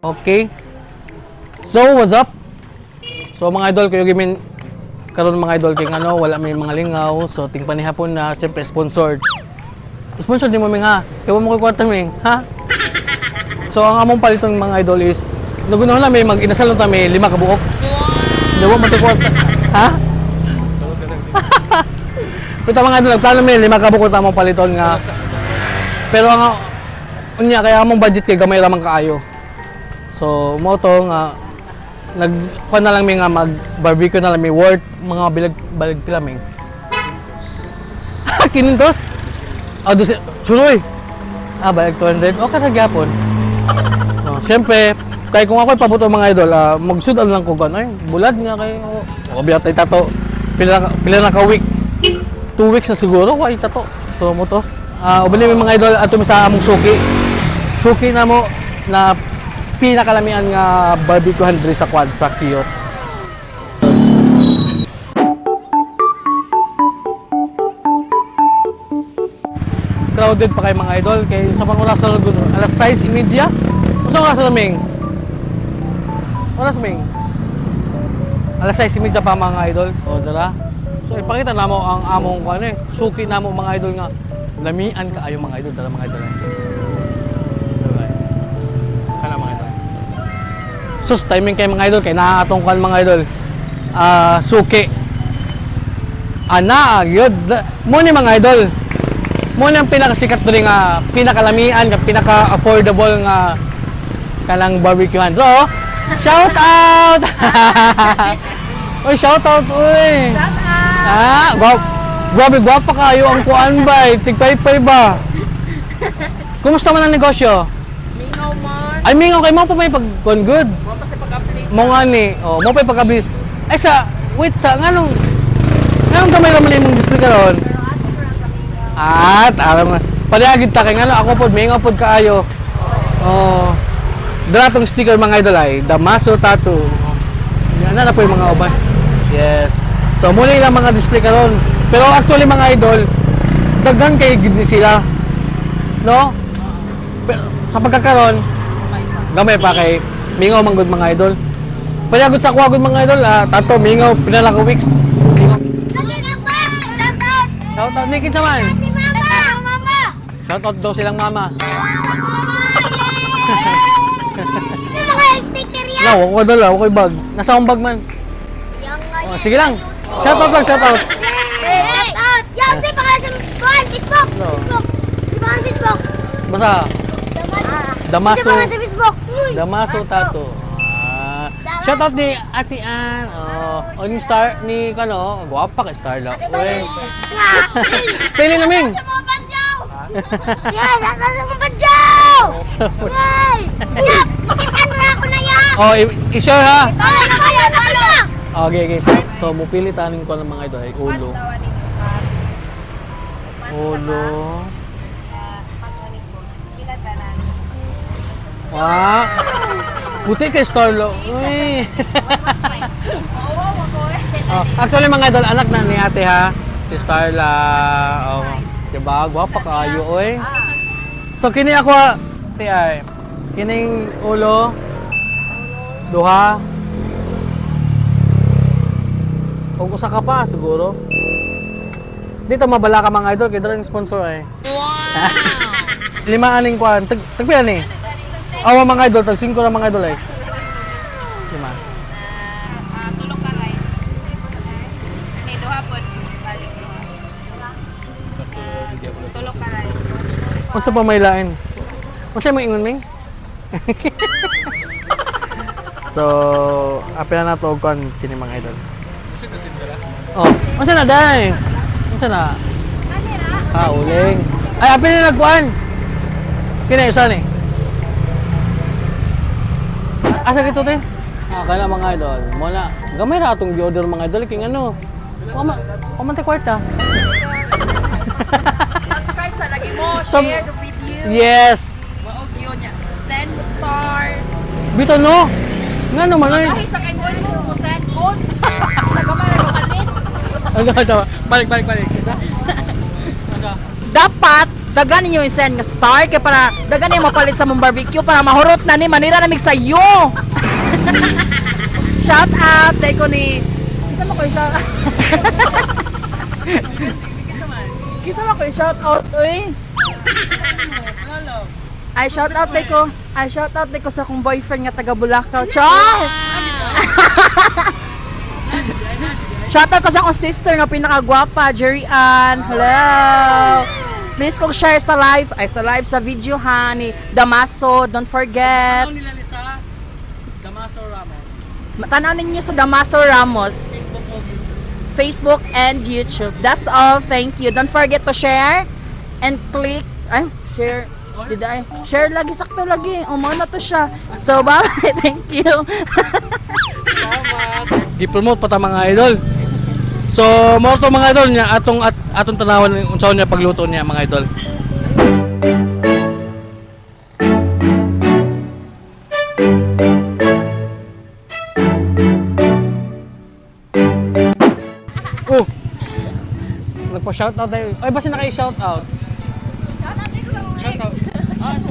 Okay. So, what's up? So, mga idol, kayo gimin karon mga idol kay ano, wala may mga lingaw. So, ting panihapon na siyempre sponsored. Sponsored din mo ming ha. Kaya mo ko kwarta ming, ha? So, ang among paliton mga idol is nagunaw na may mag-inasal na may lima ka buok. Dawa mo kwarta. Ha? Pero mga idol, plano may lima ka buok tamang paliton nga. Pero ang unya kaya among budget kay gamay ramang kaayo. So, mo to nga nag kuha na lang mi nga mag barbecue na lang mi worth mga bilag balag pila mi. Kinintos? Ah, dosi, suroy. Ah, balag 200. Okay na gyapon. No, syempre, kay kung ako pabuto mga idol, ah, magsudan lang ko gan ay bulad nga kay oh, biya tay tato. Pila pila na ka week. Two weeks na siguro, why tato. So mo to. Ah, ubali mga idol ato sa among suki. Suki na mo na pinakalamian nga barbecue diri sa quad sa Kiyot. Crowded pa kay mga idol kay sa pang oras na lagun alas 6:30. Unsa oras na ming? Oras ming? Alas 6:30 pa mga idol. O dara. So ipakita namo ang among kuan eh. Suki namo mga idol nga lamian ka ayo mga idol dara mga idol. Sus, timing kay mga idol, kay nakakatong kan mga idol. Ah, suki. Ana, yun. Mo ni mga idol. Mo ni ang pinakasikat diri nga pinakalamian, nga pinaka-affordable nga kanang barbecuehan. So, shout out! Oy, shout out, oy! Shout out! Ah, gwap grabe gwapa kayo ang kuan ba? Tigpaypay ba? Kumusta man ang negosyo? Mingaw man. Ay, mingaw kay mo pa may pag good. Mo nga ni, oh, mo pa pagkabi. Ay sa wait sa nganong nganong gamay ra man imong display karon? At alam mo. Paliagid ta kay ngano ako pod mingaw pod kaayo. Oh. Dala sticker mga idol ay Damaso Tattoo. Yan na na po yung mga uban. Yes. So muna lang mga display karon. Pero actually mga idol, daghan kay gid ni sila. No? Pero sa pagkakaroon, gamay pa kay mingaw manggod mga idol. Panyagod sa kuwagod mga idol, ah, tato mingaw pinala ko weeks. Mingaw. Shout out ni kinsa man. Shout out daw silang mama. No, ako ko dala, ako ko'y bag. Nasa akong bag man. Oh, sige lang. Shout out lang, shout out. Yan, say pangalan sa buwan, Facebook. Facebook. Si pangalan Facebook. Basta, Damaso. Sa Damaso Tato. Shout out ni Ate Ann. Oh, o ni Star, ni kano, guwapa kay Star daw. Uy. Pili na Ming. Yes, sa sa mga badyaw. Ay, Yap, makita na ako na yan. Oh, i-share ha. Ay, nakaya. Okay, okay. So, so mupili tanin ko ng mga idol ay ulo. Ulo. Wow. Puti kay Starlo. Uy. oh, actually mga idol, anak na ni ate ha. Si Starla. Oh, diba? Gwapa kaayo, oy. So, kini ako, ti ay. Kining ulo. Duha. Kung usa ka pa, siguro. Dito mabala ka mga idol, kaya yung sponsor ay. Wow! Lima aning kwan. Tag ni. Awa mga idol, tag 5 na mga idol ay. Lima. Tulong ka rice. Ni duha pod. Balik Tulong ka rice. Unsa pa may lain? Unsa may ingon ming? so, apila na to kwan kini mga idol. Oh, unsa na dai? Unsa na? Ah, uling. Ay, apil na nagkuan. Kini isa ni. Asa gito te? Ah, kana mga idol. Mo na gamay ra atong gi-order mga idol king ano. Kama te kwarta. Subscribe sa lagi mo. Share the video. Yes. Maog yun niya. Send star. Bito no. Nga naman ay. Kahit sa kay mo mo send code. Nagamay na kalit. Ano, ano, balik, balik, balik. Dapat Dagan ninyo i-send nga star kay para dagan niyo mapalit sa mong barbecue para mahurot na ni manira na mig sayo. shout out tay ko ni Kita mo ko yung shout Kita mo ko yung shout out uy. Ay shout out tay ko. Ay shout out tay ko sa akong boyfriend nga taga Bulacau. Char! Shoutout ko sa akong sister nga pinakagwapa, Jerry Ann. Hello! Please kung share sa live, ay sa live sa video ha, ni Damaso, don't forget. Ano nila ni sa Damaso Ramos? Tanaw ninyo sa Damaso Ramos, Facebook o Facebook and YouTube. That's all. Thank you. Don't forget to share and click. Ay, share. Did I? Share lagi, sakto lagi. Umano to siya. So, bye. Thank you. i-promote pa ta mga idol. So, mo to mga idol niya atong at, atong tanawan unsaon niya pagluto niya mga idol. Oh. Nagpa-shout out tayo. Ay, basta naka-shout out. Shout out. Ah, so,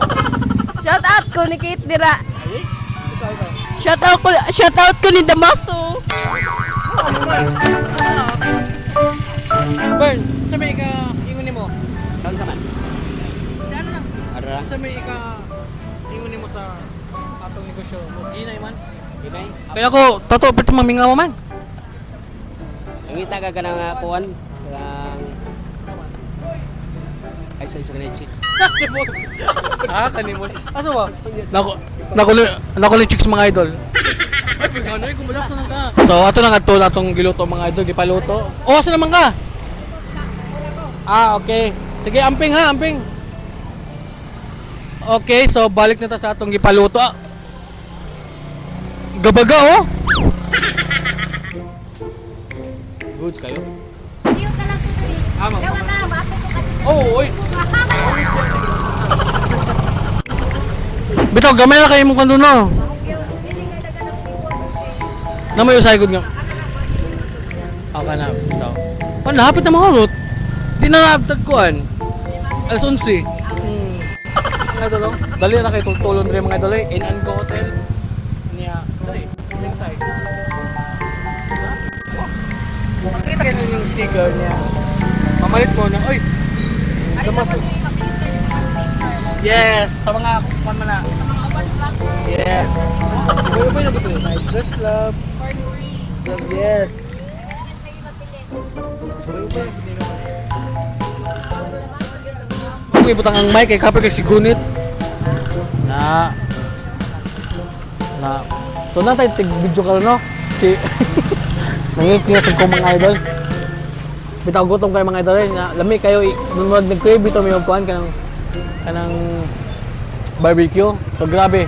Shout out ko ni Kate Dira. ikaw, ikaw. Shout out ko, shout out ko ni Damaso. Bern, sa may ka ingon mo. Saan sa man? Hindi, ano lang. Ara, Sa may ka ingon mo sa atong negosyo mo. Ginay man. ginay. Kaya ko, tato, pwede maminga mo man. Ngita ka ka ng kuan. Ang ay sa isa kanay chick. ah, kanimon. Aso ba? Nako, nakuli, nakuli chicks mga idol. Ay, pagkanoy, kumulak sa ka. So, ato na nga to, atong giluto mga idol, gipaluto. O, asa naman ka? Ah, okay. Sige, amping ha, amping. Okay, so balik na ta sa atong gipaluto. Ah. Gabaga, oh. Goods kayo? Iyo ka lang ko. Ah, ma'am. Na, mato ko kasi. Oh, oy. Bitaw, gamay na kayo mong kanduno. Na may usay gud nga. Okay na, bitaw. Pa napit na mahurot. Di na naabtag kuan. Alas 11. Hmm. Nga dolo. Dali na kay tultulon diri mga dolo. In and go hotel. Niya, dali. Yung side. Makita kayo yung sticker niya. Mamalit mo na, oy, Damas. Yes, sa mga kuan man na. Yes. Pero ba yung gusto? Night dress club. Club, yes. Okay, butang ang mic kay kapre kay si Gunit. Na na So na tayo tig video ka no? Si Nangis niya sa kong mga idol. Bitaw gutom kayo mga idol eh, na lami kayo i- nung mag nag-crave ito may kuan kanang kanang barbecue. So grabe.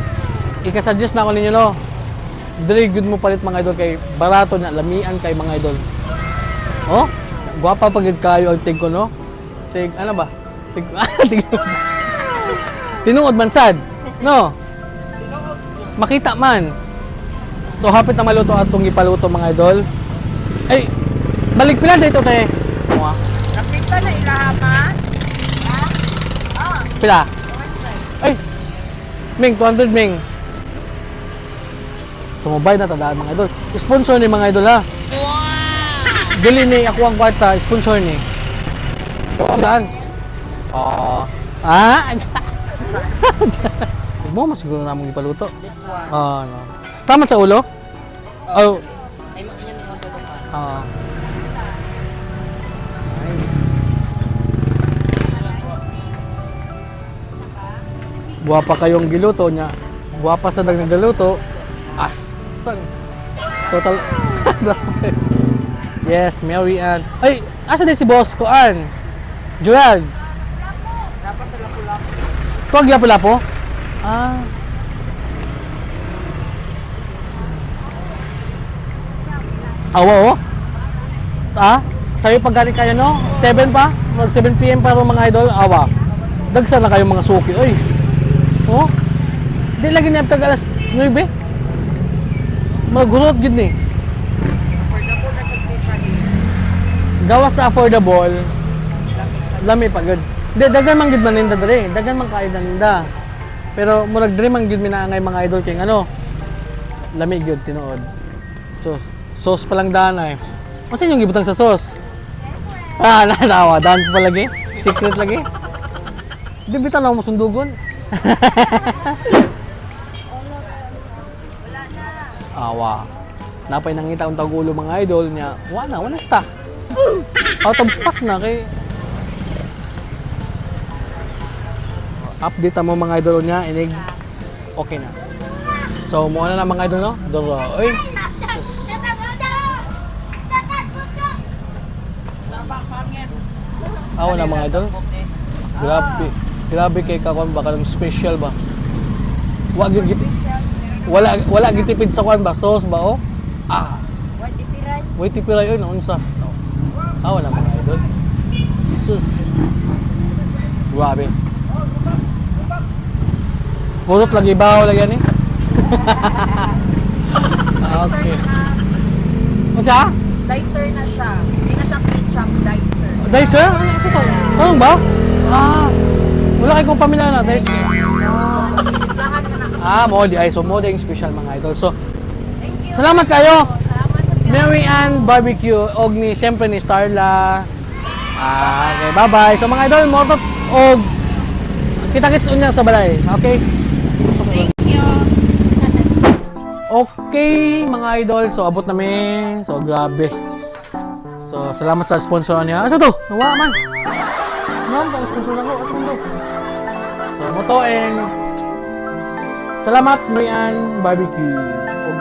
Ika-suggest na ako ninyo no. Very good mo palit mga idol kay barato na lamian kay mga idol. Oh, gwapa pagid kayo ang tig ko no. Tig ano ba? Tinuod man sad. No. Makita man. So hapit na maluto atong ipaluto mga idol. Ay, balik pila dito te. Mga Nakita na ilahaman. pila. Ay. Ming 200 Ming. Tumubay na tandaan mga idol. Sponsor ni mga idol ha. Wow. Dili ni ako ang kwarta, sponsor ni. Saan? Oo. Ah, mo siguro namong ipaluto. This one. Oh, no. Tama sa ulo? Oh, Ay, mo inyo ni Odo ko. Oo. Nice. Buwapa kayong giluto niya. Buwapa sa dag nagluto. Astang. Total. Blast. Yes, Mary Ann. Ay, asa din si boss ko, Ann? Gerald. Tuwag lapo-lapo? Ah. Awa, oh. Ah? Sa'yo pag galing kayo, no? 7 pa? Mag 7 p.m. pa rin mga idol. Awa. Dagsa na kayo mga suki. Oy. Oh. Di lagi na tag alas 9. Magurot gid ni. Gawas sa affordable. Lami pa gud. Di, dagan man gid man ninda dre. Dagan man kayo na ninda. Pero murag dre man gid minaangay mga idol kay ano. Lami gyud tinuod. So, sauce pa lang danay. Unsa yung gibutang sa sauce? Ah, nanawa. Dan pa lagi. Secret lagi. Di bitan lang mo sundugon. Awa. Napay nangita ang tagulo mga idol niya. Wala, wala stocks. Out of stock na kay update mo mga idol niya inig okay na. So mo na mga idol no. Doro. Oy. Awa na mga idol. Grabe. Grabe kay kakon ba kanang special ba? Wa gyud git. Wala wala gitipid sa kwan ba sauce ba oh? Ah. Wait tipiray oy na unsa. Awa na mga idol. Sus. Grabe. Purot lagi bahaw lagi ani. okay. Unsa? Dicer na siya. Hindi na siya ketchup, dicer. Dahil sir? Ano sa to? Ano ba? Ah. Wala kay kong pamilya na. Na. Ah, mo di ay so mo special mga idol. So Salamat kayo. Mary Ann Barbecue og ni siyempre ni Starla. Ah, okay, bye-bye. So mga idol, mo og kita-kits unya sa balay. Okay? Okay, mga idol. So, abot namin. So, grabe. So, salamat sa sponsor niya. Asa to? Nawa man. Nawa man, sponsor ako. Asa to? So, mo to and salamat, Marian Barbecue. Og